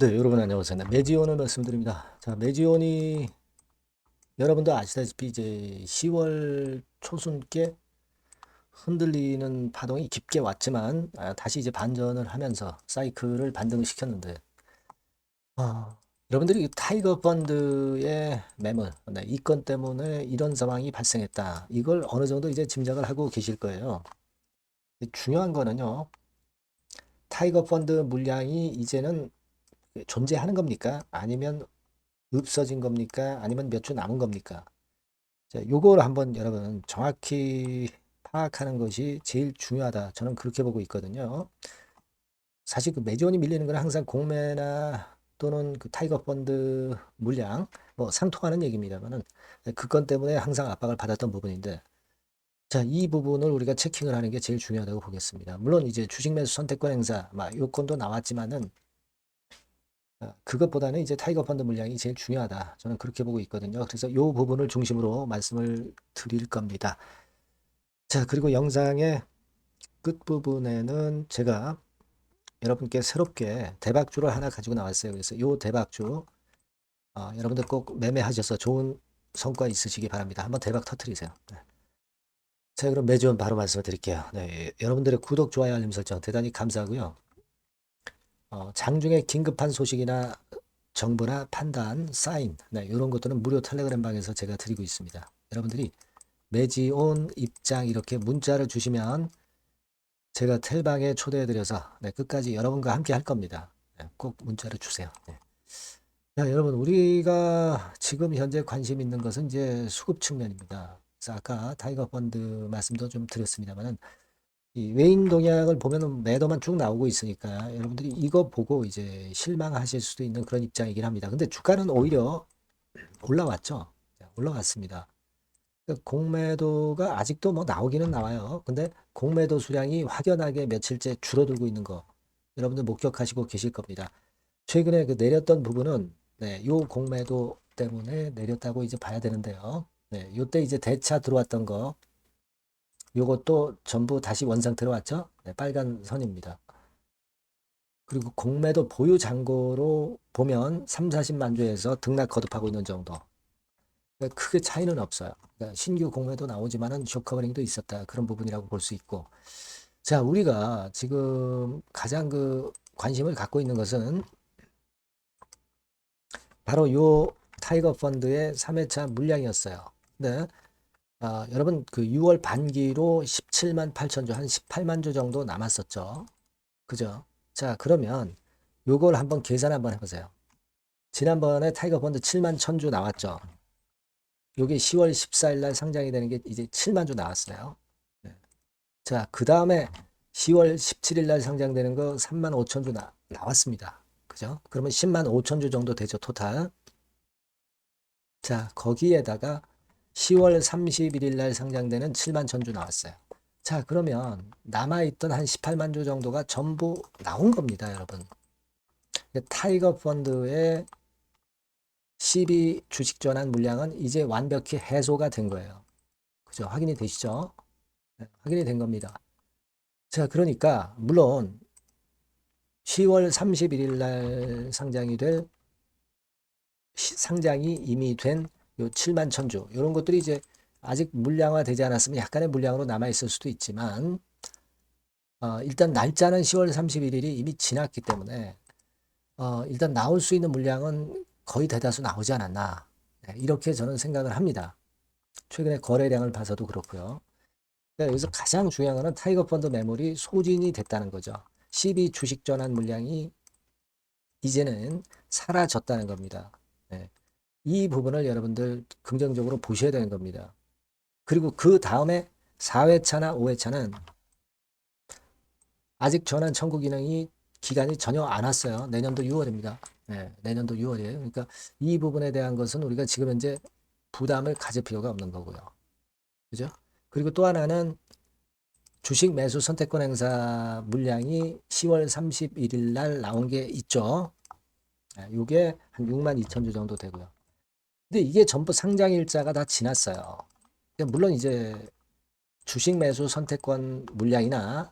네, 여러분 안녕하세요. 네, 매지온을 말씀드립니다. 자, 매지온이 여러분도 아시다시피 이제 10월 초순께 흔들리는 파동이 깊게 왔지만 아, 다시 이제 반전을 하면서 사이클을 반등시켰는데 아, 여러분들이 이 타이거 펀드의 매물, 네, 이건 때문에 이런 상황이 발생했다. 이걸 어느 정도 이제 짐작을 하고 계실 거예요. 중요한 거는요. 타이거 펀드 물량이 이제는 존재하는 겁니까? 아니면 없어진 겁니까? 아니면 몇 주 남은 겁니까? 자, 요걸 한번 여러분 정확히 파악하는 것이 제일 중요하다. 저는 그렇게 보고 있거든요. 사실 그 매지원이 밀리는 건 항상 공매나 또는 그 타이거 펀드 물량 뭐 상통하는 얘기입니다만은 그 건 때문에 항상 압박을 받았던 부분인데 자, 이 부분을 우리가 체킹을 하는 게 제일 중요하다고 보겠습니다. 물론 이제 주식 매수 선택권 행사, 막 요건도 나왔지만은 어, 그것보다는 이제 타이거 펀드 물량이 제일 중요하다. 저는 그렇게 보고 있거든요. 그래서 이 부분을 중심으로 말씀을 드릴 겁니다. 자, 그리고 영상의 끝부분에는 제가 여러분께 새롭게 대박주를 하나 가지고 나왔어요. 그래서 이 대박주 어, 여러분들 꼭 매매하셔서 좋은 성과 있으시기 바랍니다. 한번 대박 터트리세요. 네. 자, 그럼 매주 바로 말씀을 드릴게요. 네, 여러분들의 구독, 좋아요, 알림 설정 대단히 감사하고요. 어, 장중에 긴급한 소식이나 정보나 판단, 사인, 네, 이런 것들은 무료 텔레그램 방에서 제가 드리고 있습니다. 여러분들이 매지온 입장 이렇게 문자를 주시면 제가 텔방에 초대해드려서 네, 끝까지 여러분과 함께 할 겁니다. 네, 꼭 문자를 주세요. 네. 자, 여러분 우리가 지금 현재 관심 있는 것은 이제 수급 측면입니다. 그래서 아까 타이거 펀드 말씀도 좀 드렸습니다만은 이 외인 동향을 보면은 매도만 쭉 나오고 있으니까 여러분들이 이거 보고 이제 실망하실 수도 있는 그런 입장이긴 합니다. 근데 주가는 오히려 올라왔죠. 올라왔습니다. 그러니까 공매도가 아직도 뭐 나오기는 나와요. 근데 공매도 수량이 확연하게 며칠째 줄어들고 있는 거 여러분들 목격하시고 계실 겁니다. 최근에 그 내렸던 부분은 네, 요 공매도 때문에 내렸다고 이제 봐야 되는데요. 네, 요때 이제 대차 들어왔던 거 요것도 전부 다시 원상태로 왔죠? 네, 빨간 선입니다. 그리고 공매도 보유 잔고로 보면 3, 40만 주에서 등락 거듭하고 있는 정도. 그러니까 크게 차이는 없어요. 그러니까 신규 공매도 나오지만은 쇼커버링도 있었다. 그런 부분이라고 볼 수 있고. 자, 우리가 지금 가장 그 관심을 갖고 있는 것은 바로 요 타이거 펀드의 3회차 물량이었어요. 근데 아, 여러분 그 6월 반기로 17만 8천 주, 한 18만 주 정도 남았었죠. 그죠? 자, 그러면 요걸 한번 계산 한번 해보세요. 지난번에 타이거 펀드 7만 1천 주 나왔죠. 요게 10월 14일 날 상장이 되는 게 이제 7만 주 나왔어요. 네. 자, 그 다음에 10월 17일 날 상장되는 거 3만 5천 주 나, 나왔습니다. 그죠? 그러면 10만 5천 주 정도 되죠, 토탈. 자, 거기에다가 10월 31일 날 상장되는 7만 천주 나왔어요. 자, 그러면 남아있던 한 18만 주 정도가 전부 나온 겁니다, 여러분. 타이거 펀드의 12 주식 전환 물량은 이제 완벽히 해소가 된 거예요. 그죠? 확인이 되시죠? 네, 확인이 된 겁니다. 자, 그러니까, 물론, 10월 31일 날 상장이 될, 시, 상장이 이미 된 요 7만 천주 이런 것들이 이제 아직 물량화 되지 않았으면 약간의 물량으로 남아 있을 수도 있지만 어, 일단 날짜는 10월 31일이 이미 지났기 때문에 어, 일단 나올 수 있는 물량은 거의 대다수 나오지 않았나 네, 이렇게 저는 생각을 합니다. 최근에 거래량을 봐서도 그렇고요. 그러니까 여기서 가장 중요한 것은 타이거 펀드 매물이 소진이 됐다는 거죠. 12 주식 전환 물량이 이제는 사라졌다는 겁니다. 네. 이 부분을 여러분들 긍정적으로 보셔야 되는 겁니다. 그리고 그 다음에 4회차나 5회차는 아직 전환 청구 기능이 기간이 전혀 안 왔어요. 내년도 6월입니다. 네, 내년도 6월이에요. 그러니까 이 부분에 대한 것은 우리가 지금 현재 부담을 가질 필요가 없는 거고요. 그죠? 그리고 또 하나는 주식 매수 선택권 행사 물량이 10월 31일 날 나온 게 있죠. 이게 한 6만 2천 주 정도 되고요. 근데 이게 전부 상장 일자가 다 지났어요. 물론 이제 주식 매수 선택권 물량이나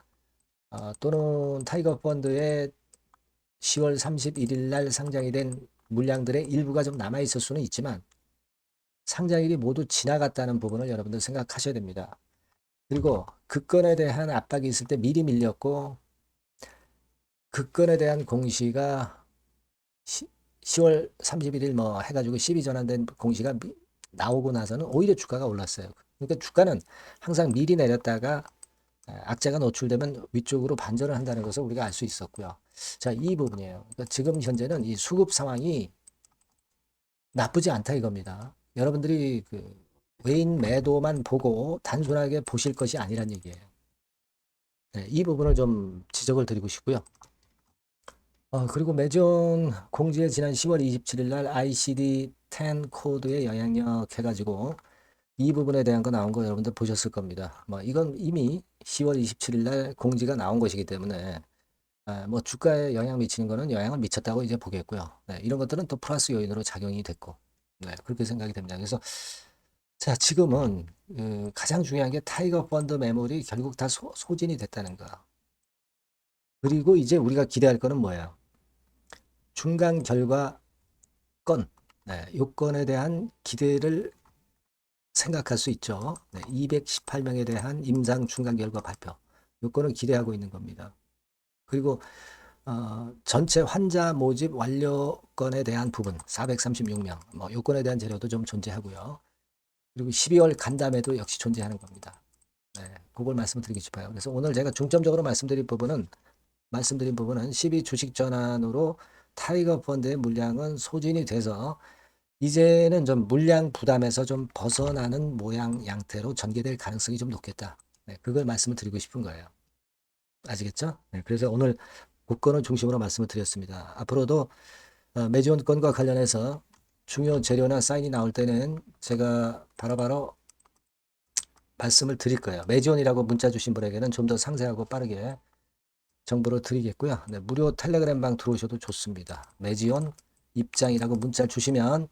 어, 또는 타이거 펀드의 10월 31일 날 상장이 된 물량들의 일부가 좀 남아 있을 수는 있지만 상장일이 모두 지나갔다는 부분을 여러분들 생각하셔야 됩니다. 그리고 급건에 대한 압박이 있을 때 미리 밀렸고 급건에 대한 공시가 10월 31일 뭐 해가지고 12 전환된 공시가 미- 나오고 나서는 오히려 주가가 올랐어요. 그러니까 주가는 항상 미리 내렸다가 아, 악재가 노출되면 위쪽으로 반전을 한다는 것을 우리가 알 수 있었고요. 자, 이 부분이에요. 그러니까 지금 현재는 이 수급 상황이 나쁘지 않다 이겁니다. 여러분들이 그 외인 매도만 보고 단순하게 보실 것이 아니란 얘기예요. 네, 이 부분을 좀 지적을 드리고 싶고요. 어, 그리고 매전 공지에 지난 10월 27일 날 ICD-10 코드의 영향력 해가지고 이 부분에 대한 거 나온 거 여러분들 보셨을 겁니다. 뭐 이건 이미 10월 27일 날 공지가 나온 것이기 때문에 아, 뭐 주가에 영향 미치는 거는 영향을 미쳤다고 이제 보겠고요. 네, 이런 것들은 또 플러스 요인으로 작용이 됐고 네, 그렇게 생각이 됩니다. 그래서 자 지금은 그 가장 중요한 게 타이거 펀드 매물이 결국 다 소, 소진이 됐다는 거. 그리고 이제 우리가 기대할 거는 뭐예요? 중간 결과 건, 네, 요건에 대한 기대를 생각할 수 있죠. 네, 218명에 대한 임상 중간 결과 발표. 요건을 기대하고 있는 겁니다. 그리고 어, 전체 환자 모집 완료 건에 대한 부분 436명, 뭐 요건에 대한 재료도 좀 존재하고요. 그리고 12월 간담회도 역시 존재하는 겁니다. 네, 그걸 말씀드리고 싶어요. 그래서 오늘 제가 중점적으로 말씀드릴 부분은 말씀드린 부분은 12 주식 전환으로 타이거 펀드의 물량은 소진이 돼서 이제는 좀 물량 부담에서 좀 벗어나는 모양 양태로 전개될 가능성이 좀 높겠다. 네, 그걸 말씀을 드리고 싶은 거예요. 아시겠죠? 네, 그래서 오늘 국건을 중심으로 말씀을 드렸습니다. 앞으로도 어, 매지원 건과 관련해서 중요 재료나 사인이 나올 때는 제가 바로바로 말씀을 드릴 거예요. 매지원이라고 문자 주신 분에게는 좀 더 상세하고 빠르게 정보를 드리겠고요. 네, 무료 텔레그램 방 들어오셔도 좋습니다. 매지원 입장이라고 문자 주시면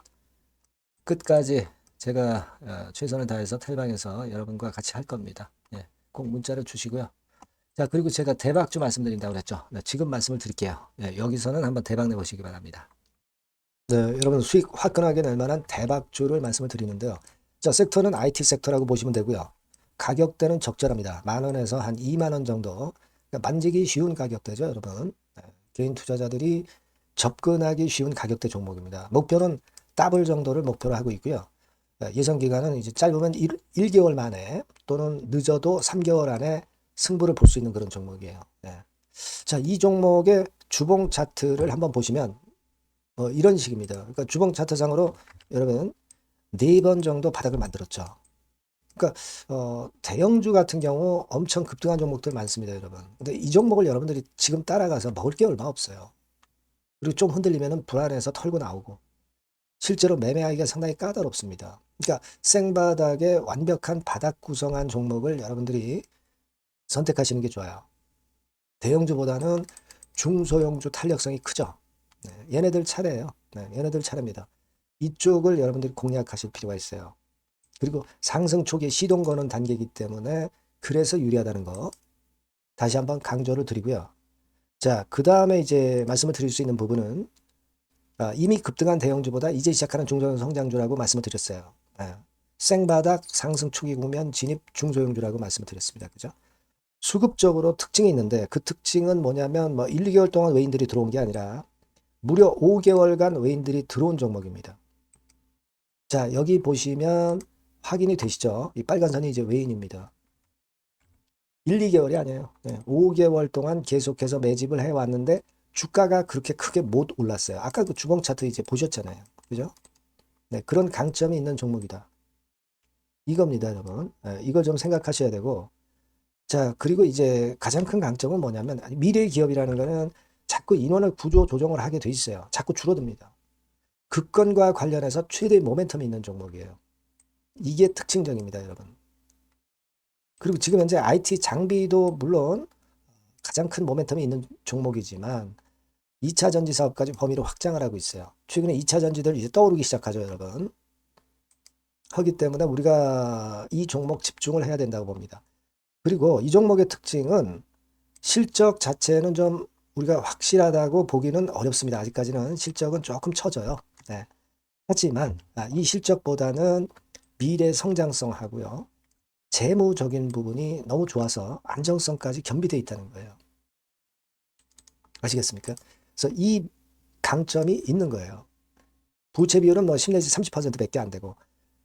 끝까지 제가 어, 최선을 다해서 텔방에서 여러분과 같이 할 겁니다. 예, 꼭 문자를 주시고요. 자, 그리고 제가 대박주 말씀드린다고 그랬죠. 네, 지금 말씀을 드릴게요. 예, 여기서는 한번 대박 내보시기 바랍니다. 네, 여러분 수익 화끈하게 낼 만한 대박주를 말씀을 드리는데요. 자, 섹터는 IT 섹터라고 보시면 되고요. 가격대는 적절합니다. 만 원에서 한 2만 원 정도. 그러니까 만지기 쉬운 가격대죠, 여러분. 네, 개인 투자자들이 접근하기 쉬운 가격대 종목입니다. 목표는 더블 정도를 목표로 하고 있고요. 네, 예상 기간은 이제 짧으면 1, 1개월 만에 또는 늦어도 3개월 안에 승부를 볼 수 있는 그런 종목이에요. 네. 자, 이 종목의 주봉 차트를 한번 보시면 어, 이런 식입니다. 그러니까 주봉 차트상으로 여러분 네 번 정도 바닥을 만들었죠. 그러니까 어, 대형주 같은 경우 엄청 급등한 종목들 많습니다, 여러분. 근데 이 종목을 여러분들이 지금 따라가서 먹을 게 얼마 없어요. 그리고 좀 흔들리면은 불안해서 털고 나오고 실제로 매매하기가 상당히 까다롭습니다. 그러니까 생바닥에 완벽한 바닥 구성한 종목을 여러분들이 선택하시는 게 좋아요. 대형주보다는 중소형주 탄력성이 크죠. 네, 얘네들 차례예요. 네, 얘네들 차례입니다. 이쪽을 여러분들이 공략하실 필요가 있어요. 그리고 상승 초기에 시동 거는 단계이기 때문에 그래서 유리하다는 거 다시 한번 강조를 드리고요. 자, 그 다음에 이제 말씀을 드릴 수 있는 부분은 아, 이미 급등한 대형주보다 이제 시작하는 중소형 성장주라고 말씀을 드렸어요. 아, 생바닥 상승 초기 국면 진입 중소형주라고 말씀을 드렸습니다. 그죠? 수급적으로 특징이 있는데 그 특징은 뭐냐면 뭐 1, 2개월 동안 외인들이 들어온 게 아니라 무려 5개월간 외인들이 들어온 종목입니다. 자, 여기 보시면 확인이 되시죠? 이 빨간 선이 이제 외인입니다. 1, 2개월이 아니에요. 네, 5개월 동안 계속해서 매집을 해왔는데 주가가 그렇게 크게 못 올랐어요. 아까 그 주봉 차트 이제 보셨잖아요. 그죠? 네, 그런 강점이 있는 종목이다. 이겁니다, 여러분. 네, 이걸 좀 생각하셔야 되고. 자, 그리고 이제 가장 큰 강점은 뭐냐면 미래 기업이라는 거는 자꾸 인원을 구조 조정을 하게 돼 있어요. 자꾸 줄어듭니다. 급건과 관련해서 최대 모멘텀이 있는 종목이에요. 이게 특징적입니다, 여러분. 그리고 지금 현재 IT 장비도 물론 가장 큰 모멘텀이 있는 종목이지만 2차 전지 사업까지 범위를 확장을 하고 있어요. 최근에 2차 전지들 이제 떠오르기 시작하죠, 여러분. 하기 때문에 우리가 이 종목 집중을 해야 된다고 봅니다. 그리고 이 종목의 특징은 실적 자체는 좀 우리가 확실하다고 보기는 어렵습니다. 아직까지는 실적은 조금 처져요. 네. 하지만 아, 이 실적보다는 미래 성장성하고요. 재무적인 부분이 너무 좋아서 안정성까지 겸비되어 있다는 거예요. 아시겠습니까? 그래서 이 강점이 있는 거예요. 부채 비율은 뭐 10 내지 30%밖에 안 되고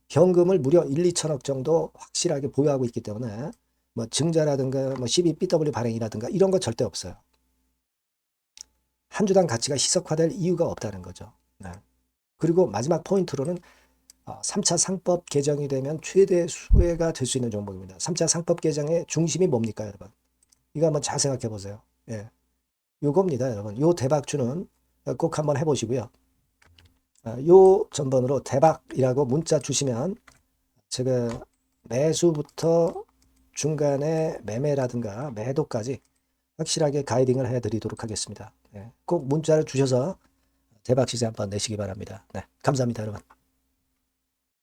현금을 무려 1, 2천억 정도 확실하게 보유하고 있기 때문에 뭐 증자라든가 뭐 12BW 발행이라든가 이런 거 절대 없어요. 한 주당 가치가 희석화될 이유가 없다는 거죠. 네. 그리고 마지막 포인트로는 어, 3차 상법 개정이 되면 최대 수혜가 될 수 있는 종목입니다. 3차 상법 개정의 중심이 뭡니까, 여러분? 이거 한번 잘 생각해 보세요. 예. 요겁니다, 여러분. 요 대박주는 꼭 한번 해 보시고요. 아, 요 전번으로 대박이라고 문자 주시면 제가 매수부터 중간에 매매라든가 매도까지 확실하게 가이딩을 해 드리도록 하겠습니다. 예, 꼭 문자를 주셔서 대박 시세 한번 내시기 바랍니다. 네, 감사합니다, 여러분.